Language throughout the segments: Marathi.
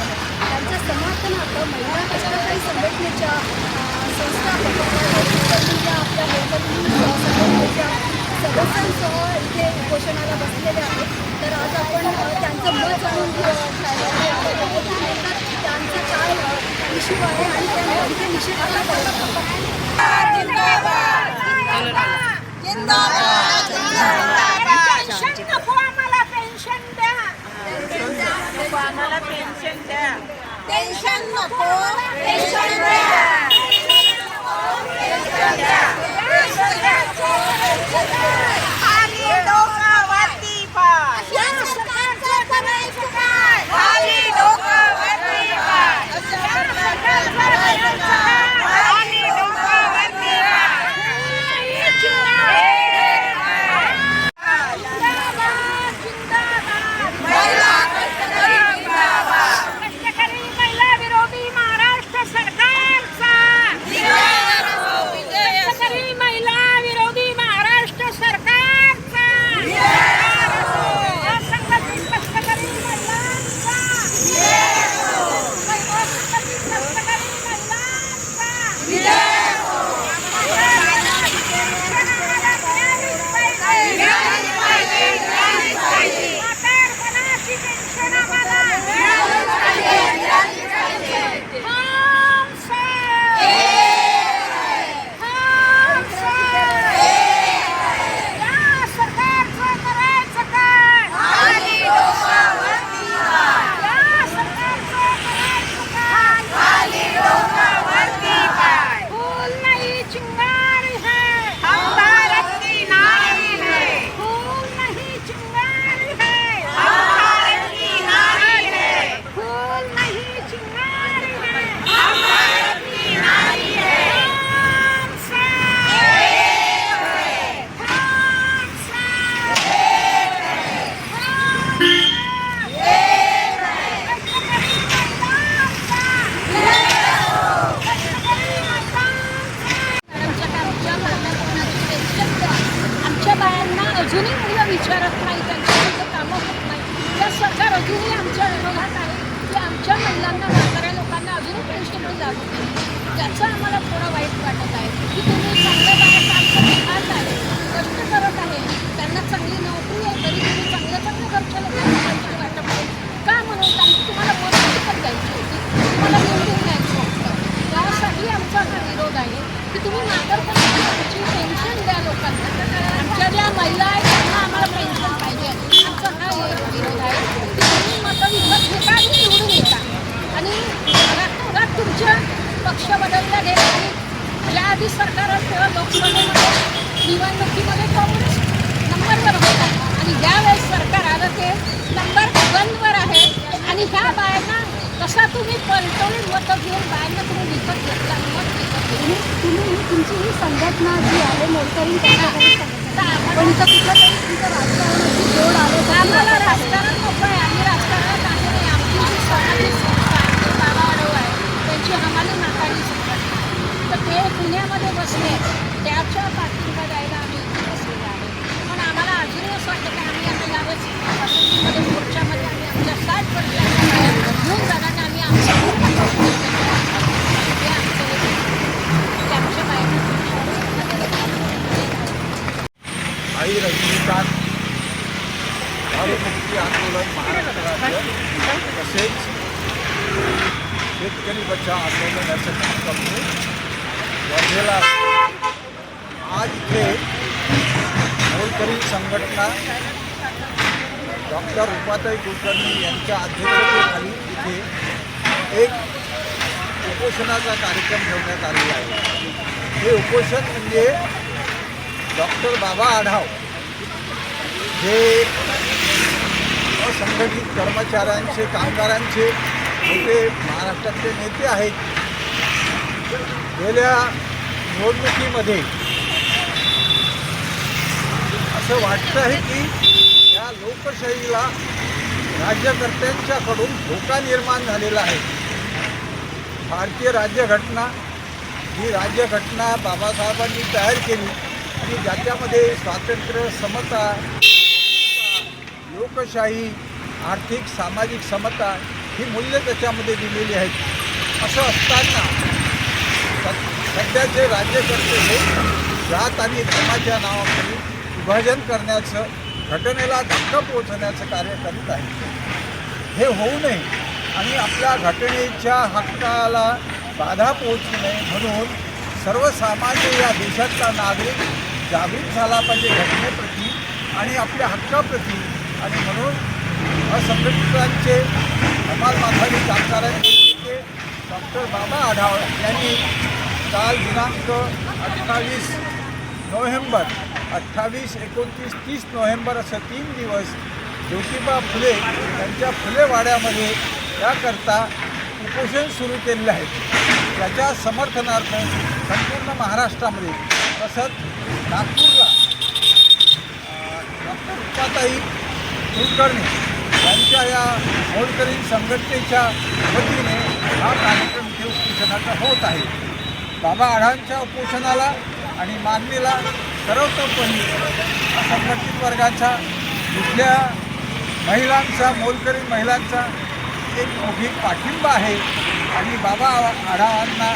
बसलेले आहेत त्यांच्या समर्थनार्थ महिला कष्टकरी संघटनेच्या ज्या आपल्या संघटनेच्या सदस्यांसह इथे उपोषणाला बसलेले आहेत. तर आज आपण त्यांचं मत जाणून त्यांचा काय इश्यू आहे आणि त्यांना इथे निषेध का करतात पेन्शन नको. आम्हाला पेन्शन द्या. नको पेन्शन द्या. पेन्शन नको पेन्शन द्या डोकं की तुम्ही नागरपंचायतीची पेन्शन द्या लोकांना. आमच्या ज्या महिला आहेत त्यांना आम्हाला पेन्शन पाहिजे आमचा हा एक विरोध आहे की तुम्ही मतं विकत घेता आणि निवडून येता. आणि रातोरात तुमच्या पक्ष बदलल्या गेला आणि ज्या आधी सरकार असतं लोकसभेमध्ये निवडणुकीमध्ये काँग्रेस नंबरवर होता. आणि ज्यावेळेस सरकार आलं ते नंबर वनवर आहे आणि ह्या बायांना कसा तुम्ही पलटवून मतं घेऊन बायांना तुम्ही विकत घेतला? विकत घेतलं. तुम्ही तुमची ही संघटना जी आहे कष्टकरी संघटना पण इथं कुठलं तरी तुमचं राजकारणाची जोड आले आम्हाला राजकारण नको आहे. आम्ही राजकारणात आहे नाही आमची जी सामाजिक संस्था आहे ते बाबा आडव आहे. त्यांची हमाली नाकाळी संघटना आहे. तर ते पुण्यामध्ये बसले. त्याच्या पाठिंबा द्यायला आम्ही इथे बसलेले आहे पण आम्हाला अजूनही असं वाटतं की आम्ही आता यावेळेस पसंतीमध्ये मोर्चामध्ये आम्ही आमच्या साठ वर्षाच्या बाया घेऊन जाणार आणि आम्ही आमचं पूर्ण कौतुक करणार. हे आमचं एक आहे. की आमच्या बायांना आई रजनीकांत दारूमुक्ती आंदोलन महाराष्ट्र राज्य तसेच शेतकरी बचाव आंदोलन याचं काम करतो वर्धेला आज इथे मोलकरी संघटना डॉक्टर रुपाताई कुलकर्णी यांच्या अध्यक्षतेखाली इथे एक उपोषणाचा कार्यक्रम ठेवण्यात आलेला आहे. हे उपोषण म्हणजे डॉक्टर बाबा आढाव जे असंघटित कर्मचाऱ्यांचे कामगारांचे मोठे महाराष्ट्रातले नेते आहेत. गेल्या निवडणुकीमध्ये असं वाटतं आहे की या लोकशाहीला राज्यकर्त्यांच्याकडून धोका निर्माण झालेला आहे. भारतीय राज्यघटना ही राज्यघटना बाबासाहेबांनी तयार केली आणि ज्याच्यामध्ये स्वातंत्र्य समता लोकशाही आर्थिक सामाजिक समता ही मूल्य त्याच्यामध्ये दिलेली आहेत. असं असताना सध्याचे राज्यकर्ते हे जात आणि धर्माच्या नावाखाली विभाजन करण्याचं घटनेला धक्का पोहोचण्याचं कार्य करीत आहे. हे होऊ नये आणि आपल्या घटनेच्या हक्काला बाधा पोहोचू नये म्हणून सर्वसामान्य या देशातला नागरिक जागृत झाला पाहिजे घटनेप्रती आणि आपल्या हक्काप्रती. आणि म्हणून असंघटितांचे धमाल माथाडी कामगारांचे डॉक्टर बाबा आढाव यांनी काल दिनांक अठ्ठावीस नोव्हेंबर अठ्ठावीस एकोणतीस तीस नोव्हेंबर असं तीन दिवस ज्योतिबा फुले यांच्या फुले वाड्यामध्ये याकरता उपोषण सुरू केलेलं आहे त्याच्या समर्थनार्थ संपूर्ण महाराष्ट्रामध्ये तसंच नागपूरला डॉक्टर रुपाताई कुलकर्णी यांच्या या होळकरीण संघटनेच्या वतीने हा कार्यक्रम इथे उपोषणाचा होत आहे. बाबा आढांच्या उपोषणाला आणि मागणीला सर्वतोपरी असंघटित वर्गाचा इथल्या महिलांचा मोलकरी महिलांचा एक मोठी पाठिंबा आहे. आणि बाबा आढावांना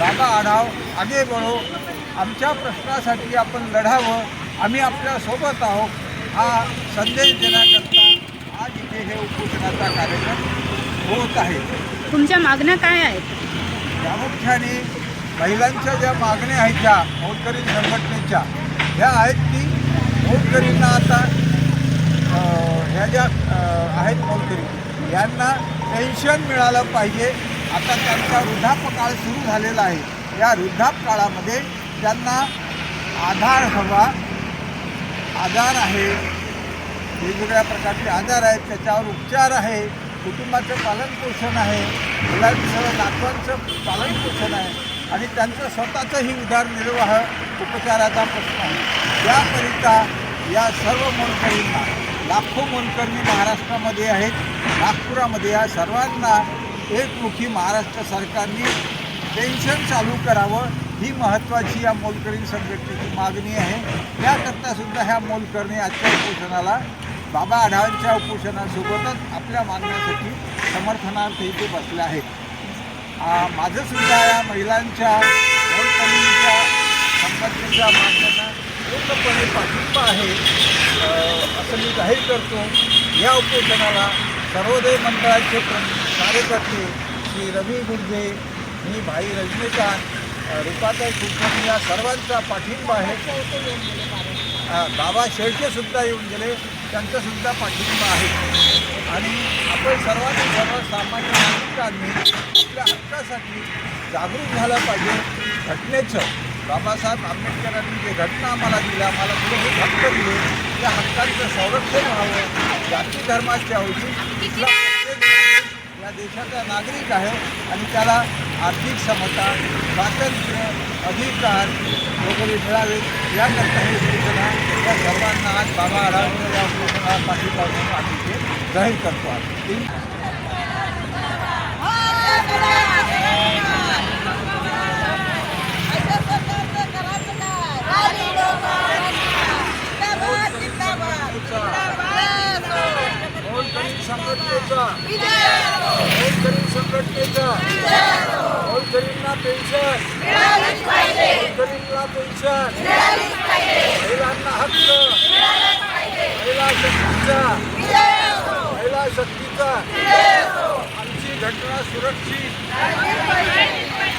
बाबा आढाव आगे बढो आमच्या प्रश्नासाठी आपण लढावं. आम्ही आपल्यासोबत आहोत. हा संदेश देण्याकरता आज इथे हे उपोषणाचा कार्यक्रम होत आहे. तुमच्या मागण्या काय आहेत? प्रामुख्याने महिलांच्या ज्या मागण्या आहेत ज्या होतकरी संघटनेच्या ह्या आहेत की मोलकरींना आता ह्या ज्या आहेत मोलकरी यांना पेन्शन मिळालं पाहिजे. आता त्यांचा वृद्धापकाळ सुरू झालेला आहे. या वृद्धापकाळामध्ये त्यांना आधार हवा. आधार आहे. वेगवेगळ्या प्रकारचे आजार आहेत. त्याच्यावर उपचार आहे. कुटुंबाचं पालनपोषण आहे. मुलांचं नातवांचं पालनपोषण आहे. आणि त्यांचं स्वतःचंही उदारनिर्वाह उपचाराचा प्रश्न आहे. त्याकरिता या सर्व मोलकरींना लाखो मोलकर्मी महाराष्ट्रामध्ये आहेत नागपुरामध्ये या सर्वांना एकमुखी महाराष्ट्र सरकारने पेन्शन चालू करावं ही महत्त्वाची या मोलकरी संघटनेची मागणी आहे. याकरता सुद्धा ह्या मोलकरणी आजच्या उपोषणाला बाबा आढावांच्या उपोषणासोबतच आपल्या मागण्यासाठी समर्थनार्थ इथे बसले आहेत. माझं सुद्धा या महिलांच्या मोलकरीणच्या संपत्तीच्या मागण्यांना पूर्णपणे पाठिंबा आहे. असं मी जाहीर करतो. या उपोषणाला सर्वोदय मंडळाचे प्र कार्यकर्ते श्री रवी गुर्जे मी भाई रजनीकांत अ, रुपाताई कुलकर्णी या सर्वांचा पाठिंबा आहे. बाबा शेळके सुद्धा येऊन गेले. त्यांचा सुद्धा पाठिंबा आहे. आणि आपण सर्वात सर्वसामान्य नागरिकांनी आपल्या हक्कासाठी जागरूक झालं पाहिजे. घटनेचं बाबासाहेब आंबेडकरांनी जे घटना आम्हाला दिल्या आम्हाला मूलभूत हक्क दिले त्या हक्कांचं संरक्षण व्हावं. जाती धर्माच्या ऐवजी या देशाचा नागरिक आहे आणि त्याला आर्थिक समता स्वातंत्र्य अधिकार वगैरे मिळावेत याकरता हे सूचना या सर्वांना आज बाबा आढावच्या या पाठिंबा म्हणून आम्ही ते जाहीर करतो होलकरी संघटनेचा. संघटनेचा. पेन्शन. होलकरींना पेन्शन. महिलांना हक्क. महिला शक्तीचा. महिला शक्तीचा. आमची घटना सुरक्षित.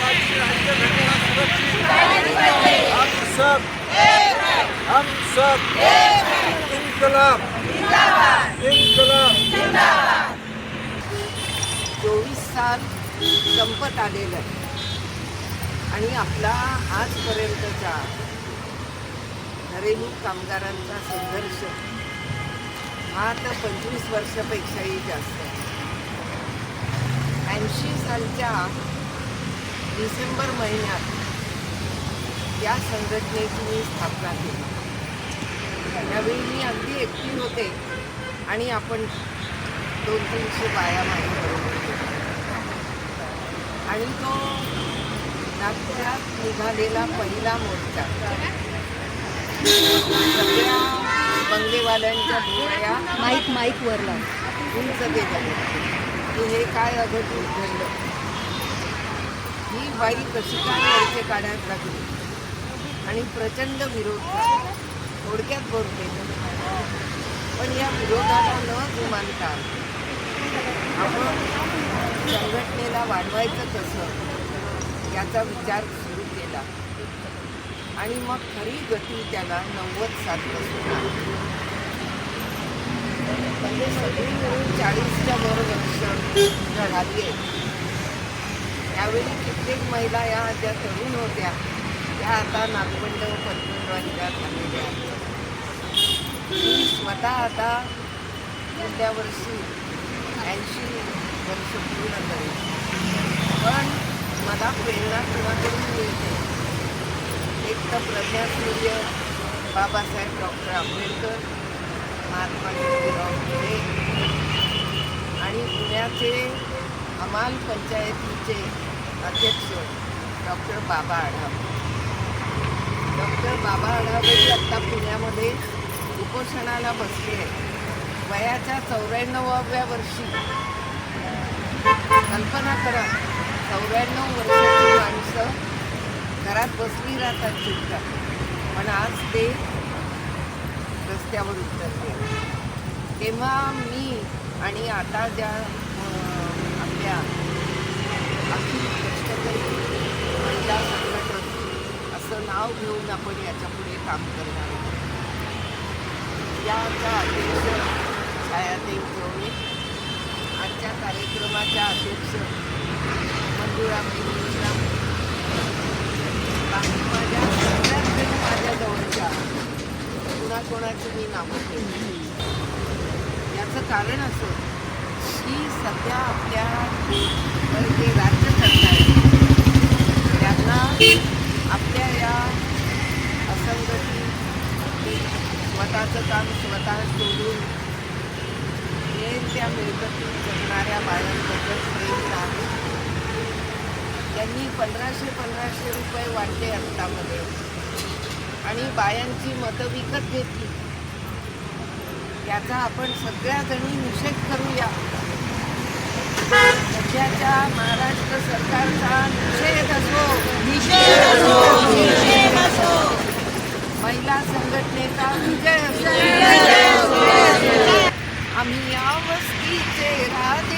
आमची राज्यघटना सुरक्षित. हम सब. हम सब. इन्कलाब. इन्कलाब. चोवीस साल संपत आलेलं आहे. आणि आपला आजपर्यंतचा घरेलू कामगारांचा संघर्ष हा तर पंचवीस वर्षापेक्षाही जास्त आहे. ऐंशी सालच्या डिसेंबर महिन्यात या संघटनेची मी स्थापना केली. त्यावेळी मी अगदी एकटी होते आणि आपण दोन तीनशे बाया माझ्याबरोबर आणि तो नागपुरात निघालेला पहिला मोर्चा. सगळ्या बंगलेवाल्यांच्या डोळ्या माईक माईक वरला उंच गेल्या की हे काय अघटित घडलं ही बाई कशी काय मोर्चे काढायला लागली. आणि प्रचंड विरोध झाला. थोडक्यात बोलते पण या विरोधाला न गुमानता आपण संघटनेला वाढवायचं कसं? याचा विचार सुरू केला आणि मग खरी गती त्याला नव्वद साधलं आली. म्हणजे सगळी मिळून चाळीसच्या वर वर्ष झाली आहे त्यावेळी कित्येक महिला या ज्या तरुण होत्या त्या आता नागपंड पद्मरांच्या झालेल्या आहेत. स्वतः आता पुढल्या वर्षी ऐंशी वर्ष पूर्ण करेल पण मला प्रेरणा कुणाकडून मिळते. एक तर प्रज्ञासूर्य बाबासाहेब डॉक्टर आंबेडकर महात्मा ज्योतिराव फुले आणि पुण्याचे हमाल पंचायतीचे अध्यक्ष डॉक्टर बाबा आढाव. डॉक्टर बाबा आढावही आत्ता पुण्यामध्ये उपोषणाला बसले आहेत. वयाच्या चौऱ्याण्णवाव्या वर्षी कल्पना करा. चौऱ्याण्णव वर्षाची माणसं घरात बसली राहतात चुपचाप. पण आज ते रस्त्यावर उतरले. तेव्हा मी आणि आता ज्या आपल्या अखिल कष्टकरी महिला संघटन असं नाव घेऊन आपण याच्यापुढे काम करणार आहोत. याचा अध्यक्ष छायादेव गवळे आजच्या कार्यक्रमाच्या अध्यक्ष बाकी माझ्या सगळ्यात माझ्या जवळच्या कुणाकोणाची मी नावं ठेवली याचं कारण असं की सध्या आपल्या जे राज्य सरकार आहे, त्यांना आपल्या या असंगती स्वतःचं काम स्वतः सोडून हे त्या मिळकतीत जगणाऱ्या बायांबद्दल प्रेम नाही त्यांनी पंधराशे पंधराशे रुपये वाटले हप्तामध्ये. आणि बायांची मतं विकत घेतली. याचा आपण सगळ्याजणी निषेध करूया. सध्याच्या महाराष्ट्र सरकारचा निषेध असो. निषेध असो. निषेध असो. महिला संघटनेचा विजय असो. आम्ही या वस्तीचे राजे.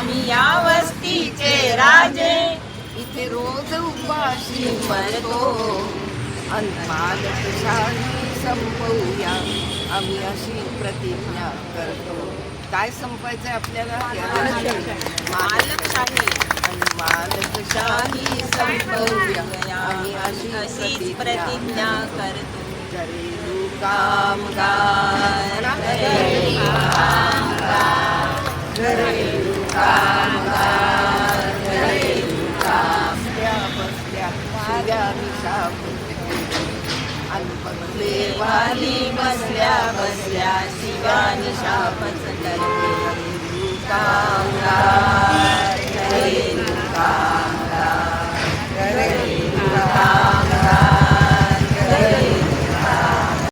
आम्ही या वस्तीचे राजे. इथे रोज उपाशी मरतो. अनपालकशाही संपवूया. आम्ही अशी प्रतिज्ञा करतो. काय संपायचंय आपल्याला? मालकशाही मालकशाही संपवूया. आम्ही अशीच अशी प्रतिज्ञा करतो. घरेलू कामगार